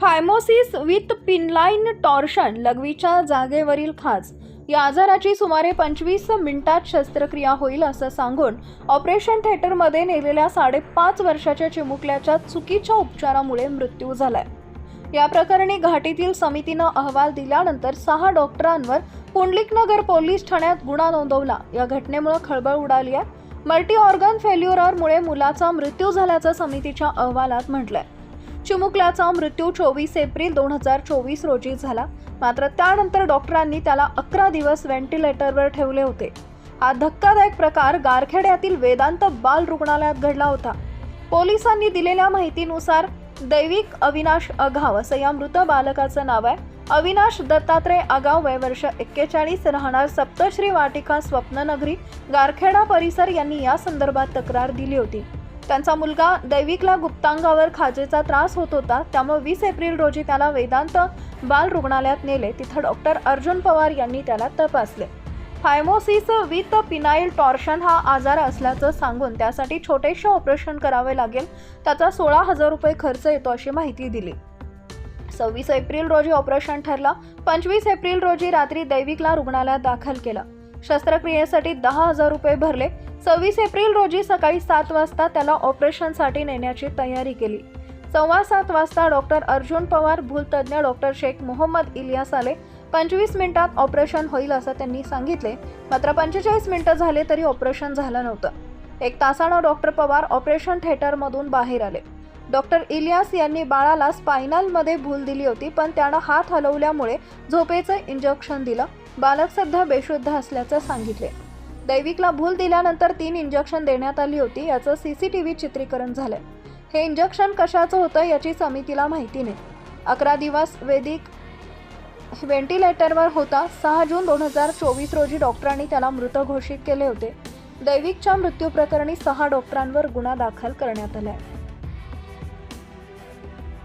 फायमोसिस with पिनलाईन torsion लघवीच्या जागेवरील खाज. या आजाराची सुमारे पंचवीस मिनिटात शस्त्रक्रिया होईल असं सांगून ऑपरेशन थिएटरमध्ये नेलेल्या साडेपाच वर्षाच्या चिमुकल्याच्या चुकीच्या उपचारामुळे मृत्यू झालाय. या प्रकरणी घाटीतील समितीनं अहवाल दिल्यानंतर सहा डॉक्टरांवर पुंडलिकनगर पोलीस ठाण्यात गुन्हा नोंदवला. या घटनेमुळे खळबळ उडाली आहे. मल्टी ऑर्गन फेल्युअरमुळे मुलाचा मृत्यू झाल्याचं समितीच्या अहवालात म्हटलंय. चिमुकल्याचा मृत्यू चोवीस एप्रिल दोन हजार चोवीस रोजी झाला. मात्र त्यानंतर डॉक्टरांनी त्याला अकरा दिवस व्हेंटिलेटरवर ठेवले होते. हा धक्कादायक प्रकार गारखेड्यातील वेदांत बाल रुग्णालयात घडला होता. पोलिसांनी दिलेल्या माहितीनुसार दैविक अविनाश अघाव असं या मृत बालकाचं नाव आहे. अविनाश दत्तात्रय आगाव वय वर्ष एक्केचाळीस राहणार सप्तश्री वाटिका स्वप्ननगरी गारखेडा परिसर यांनी या संदर्भात तक्रार दिली होती. त्यांचा मुलगा दैविकला गुप्तांगावर खाजेचा त्रास होत होता. त्यामुळे वीस एप्रिल रोजी त्याला वेदांत बाल रुग्णालयात नेले. तिथं डॉक्टर अर्जुन पवार यांनी त्याला तपासले. फायमोसिस विथ पिनाईल टॉर्शन हा आजार असल्याचं सांगून त्यासाठी छोटेसे ऑपरेशन करावे लागेल. त्याचा सोळा हजार रुपये खर्च येतो अशी माहिती दिली. सव्वीस एप्रिल रोजी ऑपरेशन ठरला. पंचवीस एप्रिल रोजी रात्री दैविकला रुग्णालयात दाखल केलं. शस्त्रक्रियेसाठी दहा हजार रुपये भरले. सव्वीस एप्रिल रोजी सकाळी सात वाजता त्याला ऑपरेशनसाठी नेण्याची तयारी केली. सव्वा सात वाजता डॉक्टर अर्जुन पवार भूलतज्ञ डॉक्टर शेख मोहम्मद इलियास आले. पंचवीस मिनिटात ऑपरेशन होईल असं त्यांनी सांगितले. मात्र पंचेचाळीस मिनिटं झाले तरी ऑपरेशन झालं नव्हतं. एक तासानं डॉक्टर पवार ऑपरेशन थिएटरमधून बाहेर आले. डॉक्टर इलियास यांनी बाळाला स्पायनलमध्ये भूल दिली होती पण त्यानं हात हलवल्यामुळे झोपेचं इंजेक्शन दिलं. बालक सध्या बेशुद्ध असल्याचं सांगितले. दैविकला भूल दिल्यानंतर तीन इंजेक्शन देण्यात आली होती याचं सी सी टी व्ही चित्रीकरण झालंय. हे इंजेक्शन कशाचं होतं याची समितीला माहिती नाही. अकरा दिवस वेदिक व्हेंटिलेटरवर होता. सहा जून दोन हजार चोवीस रोजी डॉक्टरांनी त्याला मृत घोषित केले होते. दैविकच्या मृत्यूप्रकरणी सहा डॉक्टरांवर गुन्हा दाखल करण्यात आला आहे